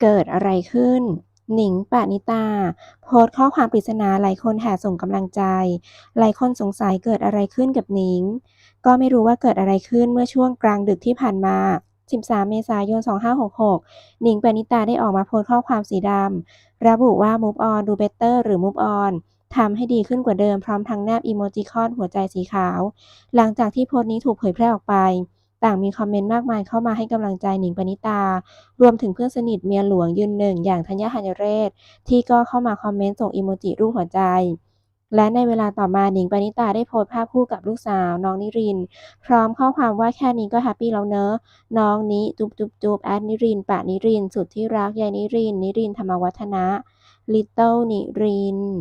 เกิดอะไรขึ้น หนิงปณิตา โพสต์ข้อความปริศนาหลายคนแห่ส่งกำลังใจ หลายคนสงสัยเกิดอะไรขึ้นกับหนิง ก็ไม่รู้ว่าเกิดอะไรขึ้นเมื่อช่วงกลางดึกที่ผ่านมา 13 เมษายน 2566 หนิงปณิตาได้ออกมาโพสต์ข้อความสีดำ ระบุว่า move on do better หรือ move on ทำให้ดีขึ้นกว่าเดิมพร้อมทั้งแนบอีโมจิคอนหัวใจสีขาว หลังจากที่โพสต์นี้ถูกเผยแพร่ออกไป ต่างมีคอมเมนต์มากมายเข้ามาให้กำลังใจหนิงปณิตา รวมถึงเพื่อนสนิทเมียหลวงยืนหนึ่งอย่างธัญญาธัญเรศ ที่ก็เข้ามาคอมเมนต์ส่งอีโมจิรูปหัวใจ และในเวลาต่อมาหนิงปณิตาได้โพสต์ภาพคู่กับลูกสาว น้องนิริน พร้อมข้อความว่าแค่นี้ก็แฮปปี้แล้วเนอะน้องนิจุบจุบจุบแอดนิรินปะนิริน สุดที่รักยายนิริน นิรินธรรมวัฒนะ ลิตเติ้ลนิรินทร์